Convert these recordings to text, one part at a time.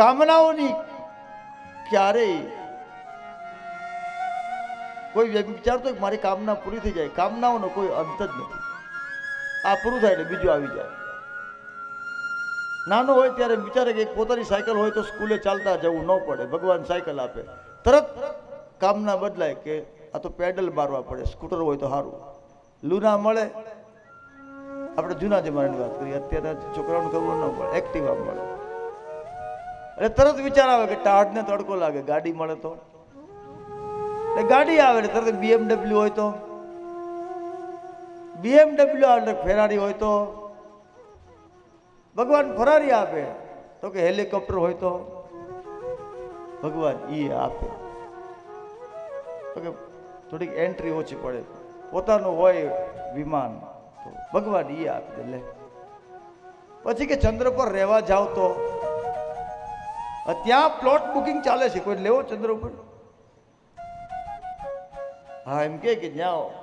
કામનાઓની ક્યારેય કોઈ વિચારતો કે મારી કામના પૂરી થઈ જાય, કામનાઓનો કોઈ અંત જ નથી. આ પૂરું થાય એટલે બીજું આવી જાય. નાનો હોય ત્યારે વિચારે કે પોતાની સાયકલ હોય તો સ્કૂલે ચાલતા જવું ન પડે, ભગવાન સાયકલ આપે. તરત કામના બદલાય કે આ તો પેડલ મારવા પડે, સ્કૂટર હોય તો સારું લુના મળે. આપણે જૂના જમાનાની વાત કરીએ, અત્યારે છોકરાઓને ખબર ન પડે એક્ટિવા મળે. એટલે તરત વિચાર આવે કે ટાઢને તડકો લાગે, ગાડી મળે તો. એટલે ગાડી આવે એટલે તરત બીએમડબલ્યુ હોય તો. બીએમડબલ્યુ આવે એટલે ફેરારી હોય તો. ભગવાન ફરારી આપે, તો કે હેલિકોપ્ટર હોય તો. ભગવાન ઈ આપે. કે થોડીક એન્ટ્રી ઓછી પડે. પોતાનું હોય વિમાન તો ભગવાન ઈ આપે, લે. પછી કે ચંદ્ર પર રહેવા જાવ તો. ત્યાં પ્લોટ બુકિંગ ચાલે છે. કોઈ લેવો ચંદ્ર ઉપર? હા, એમ કે જ્યાં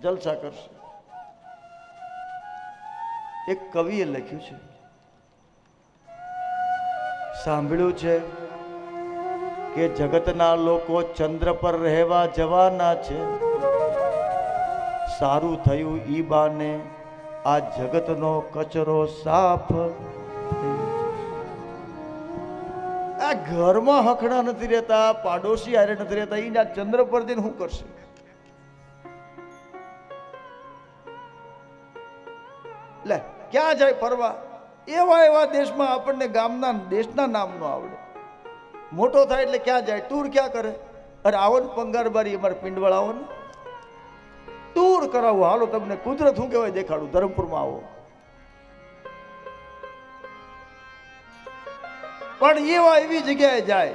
જલસા કરશે. એક કવિએ લખ્યું છે. સાંભળ્યું છે કે જગતના લોકો ચંદ્ર પર રહેવા જવાના છે. સારું થયું ઈ બાને. આ જગતનો કચરો સાફ આ ઘરમાં હખણા નથી રહેતા, પાડોશી હારે નથી રહેતા એના ચંદ્ર પર જઈને શું કરશે? લે, ક્યાં જાય ફરવા? એવા એવા દેશમાં આપણને ગામના, દેશના નામ નો આવડે. મોટો થાય એટલે ક્યાં જાય? ટૂર ક્યાં કરે? અરે આવો ને પંગારબારી અમારે પિંડવાળા આવો ને. ટૂર કરાવો. હાલો, તમને કુદરત શું કહેવાય દેખાડું? ધરમપુરમાં આવો. પણ એવા એવી જગ્યાએ જાય.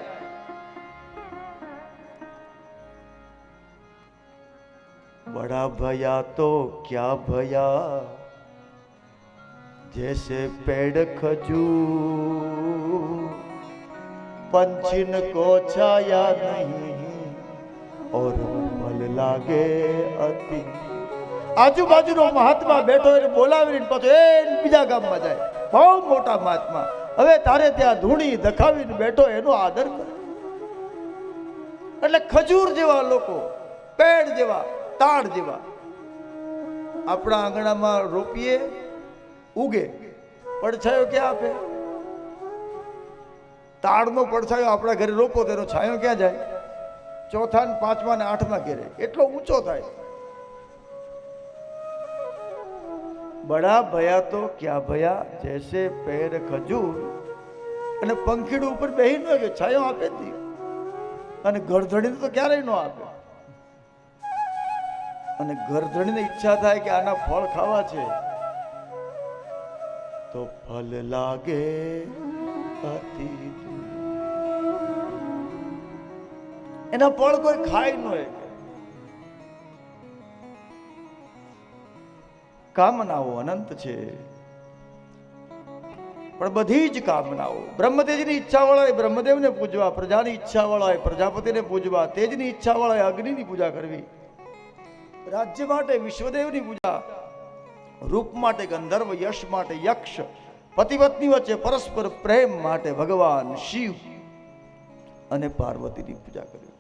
બડા ભયા તો ક્યાં ભયા? જૈસે પેડ ખજૂર. પંચીન કો છાયા નહીં. ઓર મલ લાગે અતિ. આજુબાજુનો મહાત્મા બેઠો એને બોલાવીને પછી એ બીજા ગામમાં જાય. બહુ મોટા મહાત્મા. હવે તારે ત્યાં ધૂણી દખાવીને બેઠો એનો આદર કર. એટલે ખજૂર જેવા લોકો, પેડ જેવા તાડ જેવા, આપણા આંગણામાં રોપીએ, ઉગે, પડછાયો ક્યાં આપે? તાડનો પડછાયો આપણા ઘરે રોપો તેનો છાયો ક્યાં જાય? ચોથા ને પાંચમા ને આઠમા ઘેરે. એટલો ઊંચો થાય. બડા ભયા તો ક્યાં ભયા? જૈસે પેર ખજૂર અને પંખીડું ઉપર બેહી ન કે છાયો આપે જ અને ગરધડીને તો ક્યારેય ન આપે. અને ગરધણીને ઈચ્છા થાય કે આના ફળ ખાવા છે, તો ફલ લાગે અતિ એના ફળ કોઈ ખાય ન હોય. કામનાઓ અનંત છે. પણ બધી જ કામનાઓ બ્રહ્મતેજની ઈચ્છા વાળાએ બ્રહ્મદેવને પૂજવા, પ્રજાની ઈચ્છા વાળાએ પ્રજાપતિને પૂજવા, તેજની ઈચ્છા વાળાએ અગ્નિની પૂજા કરવી. રાજ્ય માટે વિશ્વદેવની પૂજા, રૂપ માટે ગંધર્વ, યશ માટે યક્ષ પતિ પત્ની વચ્ચે પરસ્પર પ્રેમ માટે ભગવાન શિવ અને પાર્વતીની પૂજા કરવી.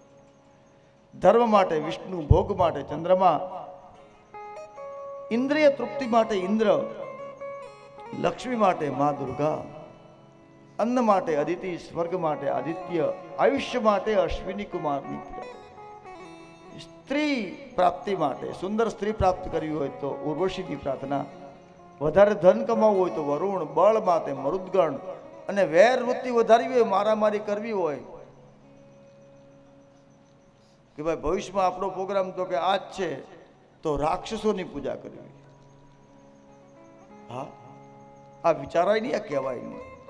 ધર્મ માટે વિષ્ણુ, ભોગ માટે ચંદ્રમા ઇન્દ્રિય તૃપ્તિ માટે ઇન્દ્ર, લક્ષ્મી માટે મા દુર્ગા, અન્ન માટે અદિતિ, સ્વર્ગ માટે આદિત્ય, આયુષ્ય માટે અશ્વિની કુમારની સ્ત્રી પ્રાપ્તિ માટે, સુંદર સ્ત્રી પ્રાપ્ત કરવી હોય તો ઉર્વશીની પ્રાર્થના, વધારે ધન કમાવવું હોય તો વરુણ, બળ માટે મરુદગણ અને વેર વૃત્તિ વધારવી હોય, મારામારી કરવી હોય, કે ભાઈ ભવિષ્યમાં આપણો પ્રોગ્રામ તો કે આ જ છે તો રાક્ષસોની પૂજા કરવી. હા? આ વિચારાય નહીં આ કહેવાય નહીં.